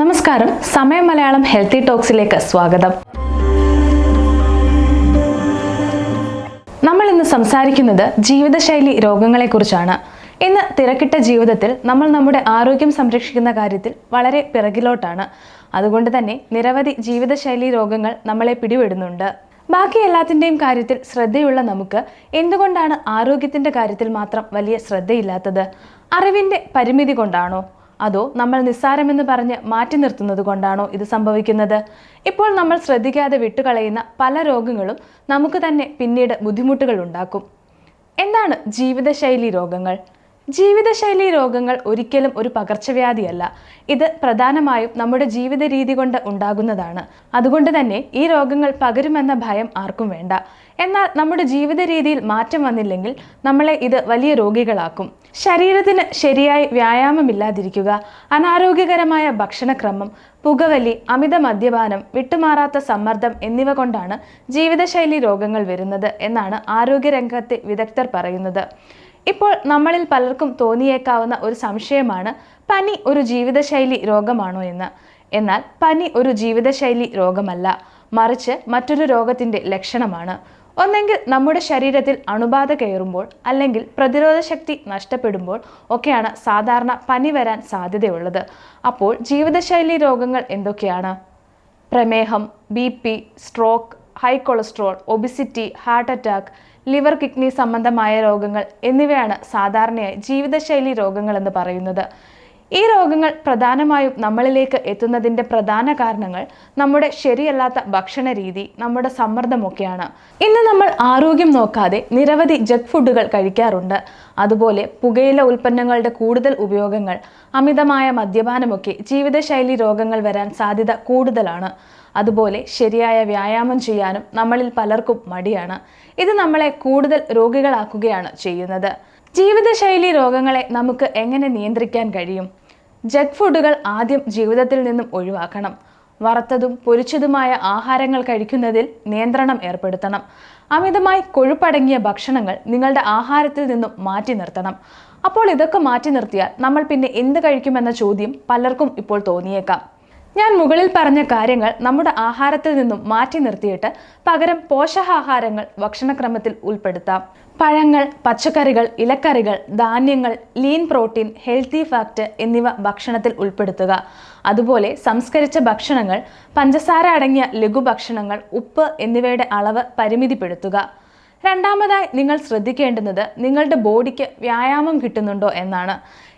നമസ്കാരം. സമയം മലയാളം ഹെൽത്തി ടോക്സിലേക്ക് സ്വാഗതം. നമ്മൾ ഇന്ന് സംസാരിക്കുന്നത് ജീവിതശൈലി രോഗങ്ങളെക്കുറിച്ചാണ്. ഇന്ന് തിരക്കിട്ട ജീവിതത്തിൽ നമ്മൾ നമ്മുടെ ആരോഗ്യം സംരക്ഷിക്കുന്ന കാര്യത്തിൽ വളരെ പിറകിലോട്ടാണ്. അതുകൊണ്ട് തന്നെ നിരവധി ജീവിതശൈലി രോഗങ്ങൾ നമ്മളെ പിടിപെടുന്നുണ്ട്. ബാക്കി എല്ലാത്തിന്റെയും കാര്യത്തിൽ ശ്രദ്ധയുള്ള നമുക്ക് എന്തുകൊണ്ടാണ് ആരോഗ്യത്തിന്റെ കാര്യത്തിൽ മാത്രം വലിയ ശ്രദ്ധയില്ലാത്തത്? അറിവിന്റെ പരിമിതി കൊണ്ടാണോ? അതോ നമ്മൾ നിസ്സാരമെന്ന് പറഞ്ഞ് മാറ്റി നിർത്തുന്നത് കൊണ്ടാണോ ഇത് സംഭവിക്കുന്നത്? ഇപ്പോൾ നമ്മൾ ശ്രദ്ധിക്കാതെ വിട്ടുകളയുന്ന പല രോഗങ്ങളും നമുക്ക് തന്നെ പിന്നീട് ബുദ്ധിമുട്ടുകൾ ഉണ്ടാക്കും. എന്താണ് ജീവിതശൈലി രോഗങ്ങൾ? ജീവിതശൈലി രോഗങ്ങൾ ഒരിക്കലും ഒരു പകർച്ചവ്യാധിയല്ല. ഇത് പ്രധാനമായും നമ്മുടെ ജീവിത രീതി കൊണ്ട് ഉണ്ടാകുന്നതാണ്. അതുകൊണ്ട് തന്നെ ഈ രോഗങ്ങൾ പകരുമെന്ന ഭയം ആർക്കും വേണ്ട. എന്നാൽ നമ്മുടെ ജീവിത രീതിയിൽ മാറ്റം വന്നില്ലെങ്കിൽ നമ്മളെ ഇത് വലിയ രോഗികളാക്കും. ശരീരത്തിന് ശരിയായി വ്യായാമമില്ലാതിരിക്കുക അനാരോഗ്യകരമായ ഭക്ഷണക്രമം പുകവലി അമിത മദ്യപാനം വിട്ടുമാറാത്ത സമ്മർദ്ദം എന്നിവ കൊണ്ടാണ് ജീവിതശൈലി രോഗങ്ങൾ വരുന്നത് എന്നാണ് ആരോഗ്യരംഗത്തെ വിദഗ്ധർ പറയുന്നത്. ഇപ്പോൾ നമ്മളിൽ പലർക്കും തോന്നിയേക്കാവുന്ന ഒരു സംശയമാണ് പനി ഒരു ജീവിതശൈലി രോഗമാണോ എന്ന്. എന്നാൽ പനി ഒരു ജീവിതശൈലി രോഗമല്ല മറിച്ച് മറ്റൊരു രോഗത്തിന്റെ ലക്ഷണമാണ്. ഒന്നെങ്കിൽ നമ്മുടെ ശരീരത്തിൽ അണുബാധ കയറുമ്പോൾ അല്ലെങ്കിൽ പ്രതിരോധ ശക്തി നഷ്ടപ്പെടുമ്പോൾ ഒക്കെയാണ് സാധാരണ പനി വരാൻ സാധ്യതയുള്ളത്. അപ്പോൾ ജീവിതശൈലി രോഗങ്ങൾ എന്തൊക്കെയാണ്? പ്രമേഹം B stroke high cholesterol obesity heart attack liver kidney സംബന്ധമായ രോഗങ്ങൾ എന്നിവയാണ് സാധാരണയായി ജീവിതശൈലി രോഗങ്ങൾ എന്ന് പറയുന്നത്. ഈ രോഗങ്ങൾ പ്രധാനമായും നമ്മളിലേക്ക് എത്തുന്നതിന്റെ പ്രധാന കാരണങ്ങൾ നമ്മുടെ ശരിയല്ലാത്ത ഭക്ഷണ രീതി നമ്മുടെ സമ്മർദ്ദമൊക്കെയാണ്. ഇന്ന് നമ്മൾ ആരോഗ്യം നോക്കാതെ നിരവധി ജങ്ക് ഫുഡുകൾ കഴിക്കാറുണ്ട്. അതുപോലെ പുകയില ഉൽപ്പന്നങ്ങളുടെ കൂടുതൽ ഉപയോഗങ്ങൾ അമിതമായ മദ്യപാനമൊക്കെ ജീവിതശൈലി രോഗങ്ങൾ വരാൻ സാധ്യത കൂടുതലാണ്. അതുപോലെ ശരിയായ വ്യായാമം ചെയ്യാനും നമ്മളിൽ പലർക്കും മടിയാണ്. ഇത് നമ്മളെ കൂടുതൽ രോഗികളാക്കുകയാണ് ചെയ്യുന്നത്. ജീവിതശൈലി രോഗങ്ങളെ നമുക്ക് എങ്ങനെ നിയന്ത്രിക്കാൻ കഴിയും? ജങ്ക് ഫുഡുകൾ ആദ്യം ജീവിതത്തിൽ നിന്നും ഒഴിവാക്കണം. വറുത്തതും പൊരിച്ചതുമായ ആഹാരങ്ങൾ കഴിക്കുന്നതിൽ നിയന്ത്രണം ഏർപ്പെടുത്തണം. അമിതമായി കൊഴുപ്പടങ്ങിയ ഭക്ഷണങ്ങൾ നിങ്ങളുടെ ആഹാരത്തിൽ നിന്നും മാറ്റി നിർത്തണം. അപ്പോൾ ഇതൊക്കെ മാറ്റി നിർത്തിയാൽ നമ്മൾ പിന്നെ എന്ത് കഴിക്കുമെന്ന ചോദ്യം പലർക്കും ഇപ്പോൾ തോന്നിയേക്കാം. ഞാൻ മുകളിൽ പറഞ്ഞ കാര്യങ്ങൾ നമ്മുടെ ആഹാരത്തിൽ നിന്നും മാറ്റി നിർത്തിയിട്ട് പകരം പോഷകാഹാരങ്ങൾ ഭക്ഷണക്രമത്തിൽ ഉൾപ്പെടുത്താം. പഴങ്ങൾ പച്ചക്കറികൾ ഇലക്കറികൾ ധാന്യങ്ങൾ ലീൻ പ്രോട്ടീൻ ഹെൽത്തി ഫാക്റ്റ് എന്നിവ ഭക്ഷണത്തിൽ ഉൾപ്പെടുത്തുക. അതുപോലെ സംസ്കരിച്ച ഭക്ഷണങ്ങൾ പഞ്ചസാര അടങ്ങിയ ലഘുഭക്ഷണങ്ങൾ ഉപ്പ് എന്നിവയുടെ അളവ് പരിമിതിപ്പെടുത്തുക. രണ്ടാമതായി നിങ്ങൾ ശ്രദ്ധിക്കേണ്ടുന്നത് നിങ്ങളുടെ ബോഡിക്ക് വ്യായാമം കിട്ടുന്നുണ്ടോ എന്നാണ്.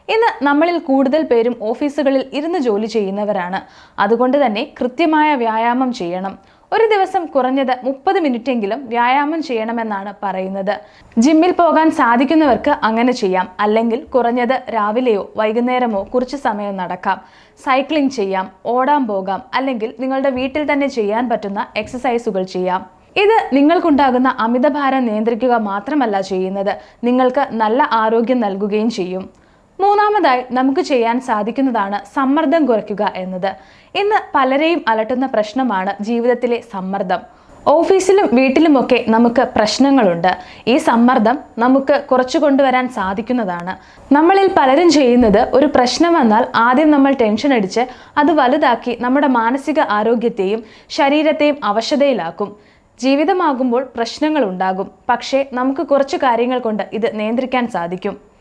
ഇന്ന് നമ്മളിൽ കൂടുതൽ പേരും ഓഫീസുകളിൽ ഇരുന്ന് ജോലി ചെയ്യുന്നവരാണ്. അതുകൊണ്ട് തന്നെ കൃത്യമായ വ്യായാമം ചെയ്യണം. ഒരു ദിവസം കുറഞ്ഞത് മുപ്പത് മിനിറ്റെങ്കിലും വ്യായാമം ചെയ്യണമെന്നാണ് പറയുന്നത്. ജിമ്മിൽ പോകാൻ സാധിക്കുന്നവർക്ക് അങ്ങനെ ചെയ്യാം. അല്ലെങ്കിൽ കുറഞ്ഞത് രാവിലെയോ വൈകുന്നേരമോ കുറച്ച് സമയം നടക്കാം. സൈക്ലിംഗ് ചെയ്യാം ഓടാൻ പോകാം അല്ലെങ്കിൽ നിങ്ങളുടെ വീട്ടിൽ തന്നെ ചെയ്യാൻ പറ്റുന്ന എക്സസൈസുകൾ ചെയ്യാം. ഇത് നിങ്ങൾക്കുണ്ടാകുന്ന അമിതഭാരം നിയന്ത്രിക്കുക മാത്രമല്ല ചെയ്യുന്നത്. നിങ്ങൾക്ക് നല്ല ആരോഗ്യം നൽകുകയും ചെയ്യും. മൂന്നാമതായി നമുക്ക് ചെയ്യാൻ സാധിക്കുന്നതാണ് സമ്മർദ്ദം കുറയ്ക്കുക എന്നത്. ഇന്ന് പലരെയും അലട്ടുന്ന പ്രശ്നമാണ് ജീവിതത്തിലെ സമ്മർദ്ദം. ഓഫീസിലും വീട്ടിലുമൊക്കെ നമുക്ക് പ്രശ്നങ്ങളുണ്ട്. ഈ സമ്മർദ്ദം നമുക്ക് കുറച്ചു കൊണ്ടുവരാൻ സാധിക്കുന്നതാണ്. നമ്മളിൽ പലരും ചെയ്യുന്നത് ഒരു പ്രശ്നം വന്നാൽ ആദ്യം നമ്മൾ ടെൻഷൻ അടിച്ച് അത് വലുതാക്കി നമ്മുടെ മാനസിക ആരോഗ്യത്തെയും ശരീരത്തെയും അവശതയിലാക്കും. ജീവിതമാകുമ്പോൾ പ്രശ്നങ്ങൾ ഉണ്ടാകും. പക്ഷേ നമുക്ക് കുറച്ച് കാര്യങ്ങൾ കൊണ്ട് ഇത് നിയന്ത്രിക്കാൻ സാധിക്കും.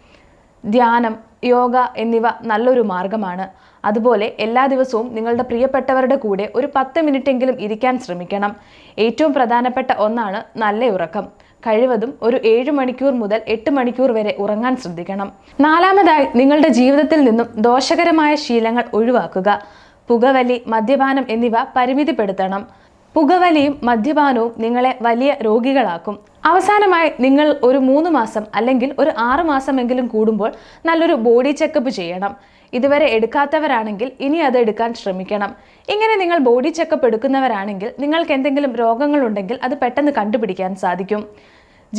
ധ്യാനം യോഗ എന്നിവ നല്ലൊരു മാർഗമാണ്. അതുപോലെ എല്ലാ ദിവസവും നിങ്ങളുടെ പ്രിയപ്പെട്ടവരുടെ കൂടെ ഒരു പത്ത് മിനിറ്റെങ്കിലും ഇരിക്കാൻ ശ്രമിക്കണം. ഏറ്റവും പ്രധാനപ്പെട്ട ഒന്നാണ് നല്ല ഉറക്കം. കഴിവതും ഒരു ഏഴ് മണിക്കൂർ മുതൽ എട്ട് മണിക്കൂർ വരെ ഉറങ്ങാൻ ശ്രദ്ധിക്കണം. നാലാമതായി നിങ്ങളുടെ ജീവിതത്തിൽ നിന്നും ദോഷകരമായ ശീലങ്ങൾ ഒഴിവാക്കുക. പുകവലി മദ്യപാനം എന്നിവ പരിമിതിപ്പെടുത്തണം. പുകവലിയും മദ്യപാനവും നിങ്ങളെ വലിയ രോഗികളാക്കും. അവസാനമായി നിങ്ങൾ ഒരു മൂന്ന് മാസം അല്ലെങ്കിൽ ഒരു ആറ് മാസമെങ്കിലും കൂടുമ്പോൾ നല്ലൊരു ബോഡി ചെക്കപ്പ് ചെയ്യണം. ഇതുവരെ എടുക്കാത്തവരാണെങ്കിൽ ഇനി അത് എടുക്കാൻ ശ്രമിക്കണം. ഇങ്ങനെ നിങ്ങൾ ബോഡി ചെക്കപ്പ് എടുക്കുന്നവരാണെങ്കിൽ നിങ്ങൾക്ക് എന്തെങ്കിലും രോഗങ്ങളുണ്ടെങ്കിൽ അത് പെട്ടെന്ന് കണ്ടുപിടിക്കാൻ സാധിക്കും.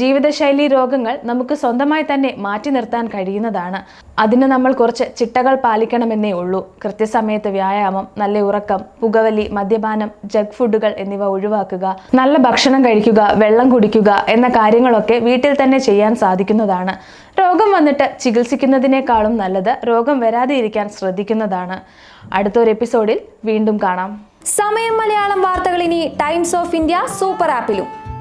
ജീവിതശൈലി രോഗങ്ങൾ നമുക്ക് സ്വന്തമായി തന്നെ മാറ്റി നിർത്താൻ കഴിയുന്നതാണ്. അതിന് നമ്മൾ കുറച്ച് ചിട്ടകൾ പാലിക്കണമെന്നേ ഉള്ളൂ. കൃത്യസമയത്ത് വ്യായാമം നല്ല ഉറക്കം പുകവലി മദ്യപാനം ജങ്ക് ഫുഡുകൾ എന്നിവ ഒഴിവാക്കുക നല്ല ഭക്ഷണം കഴിക്കുക വെള്ളം കുടിക്കുക എന്ന കാര്യങ്ങളൊക്കെ വീട്ടിൽ തന്നെ ചെയ്യാൻ സാധിക്കുന്നതാണ്. രോഗം വന്നിട്ട് ചികിത്സിക്കുന്നതിനേക്കാളും നല്ലത് രോഗം വരാതെ ഇരിക്കാൻ ശ്രദ്ധിക്കുന്നതാണ്. അടുത്തൊരു എപ്പിസോഡിൽ വീണ്ടും കാണാം. സമയം മലയാളം വാർത്തകൾ ഇനി ടൈംസ് ഓഫ് ഇന്ത്യ സൂപ്പർ ആപ്പിലും.